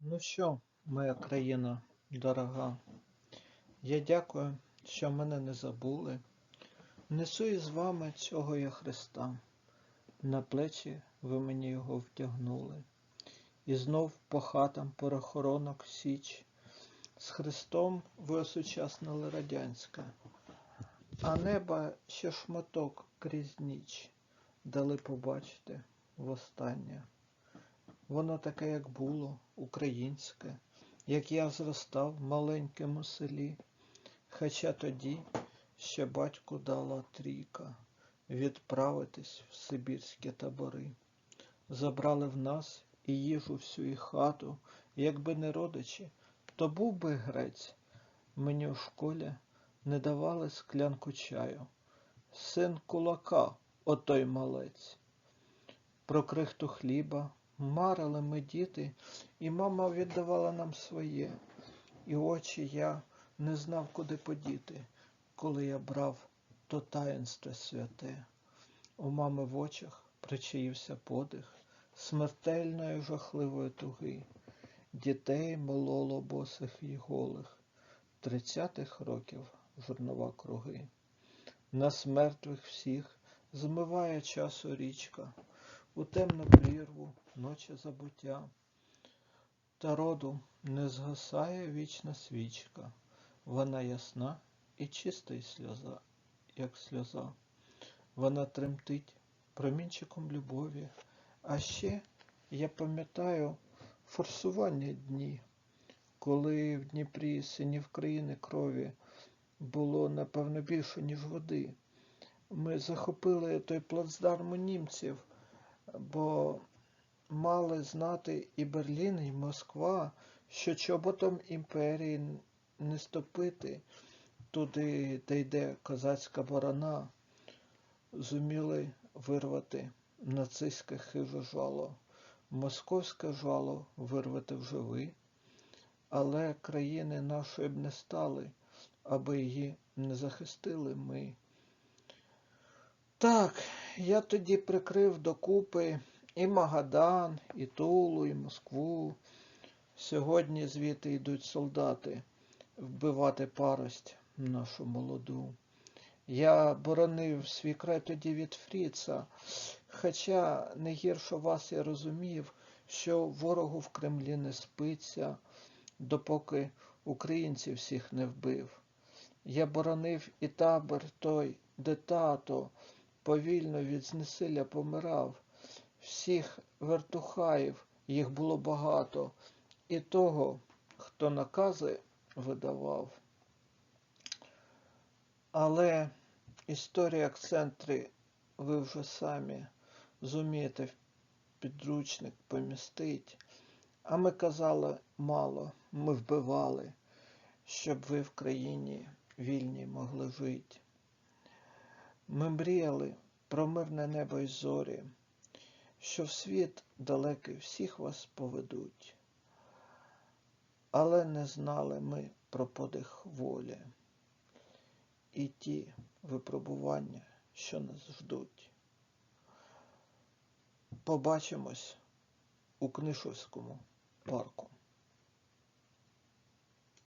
Ну що, моя країна дорога, я дякую, що мене не забули. Несу із вами цього я Христа. На плечі ви мені його втягнули. І знов по хатам перехоронок січ. З Христом ви осучаснили радянське, а неба ще шматок крізь ніч дали побачити востаннє. Воно таке, як було, українське, як я зростав маленьким у селі, хоча тоді ще батьку дала трійка відправитись в сибірські табори. Забрали в нас і їжу всю і хату, якби не родичі, то був би грець. Мені в школі не давали склянку чаю. Син кулака, отой малець. Про крихту хліба марили ми діти, і мама віддавала нам своє. І очі я не знав, куди подіти, коли я брав то таїнство святе. У мами в очах причаївся подих смертельної жахливої туги. Дітей мололо босих і голих, тридцятих років журнова круги. Нас мертвих всіх змиває часу річка, у темну прірву ночі забуття. Та роду не згасає вічна свічка, вона ясна і чиста й сльоза, як сльоза. Вона тремтить промінчиком любові, а ще я пам'ятаю форсування дні, коли в Дніпрі синів країни крові було, напевно, більше, ніж води. Ми захопили той плацдарм у німців, бо мали знати і Берлін, і Москва, що чоботом імперії не ступити. Туди, де йде козацька борона, зуміли вирвати нацистське хиже жало, московське жало вирвати вже ви, але країни нашої б не стали, аби її не захистили ми. Так, я тоді прикрив докупи і Магадан, і Тулу, і Москву. Сьогодні звідти йдуть солдати вбивати парость нашу молоду. Я боронив свій край тоді від Фріца, хоча не гірше вас я розумів, що ворогу в Кремлі не спиться, допоки українців всіх не вбив. Я боронив і табор той, де тато повільно від знесилля помирав. Всіх вертухаїв їх було багато, і того, хто накази видавав. Але історія акцентри ви вже самі зумієте в підручник помістить. А ми казали мало, ми вбивали, щоб ви в країні вільній могли жити. Ми мріяли про мирне небо й зорі, що в світ далекий всіх вас поведуть. Але не знали ми про подих волі і ті випробування, що нас ждуть. Побачимось у Книшовському парку.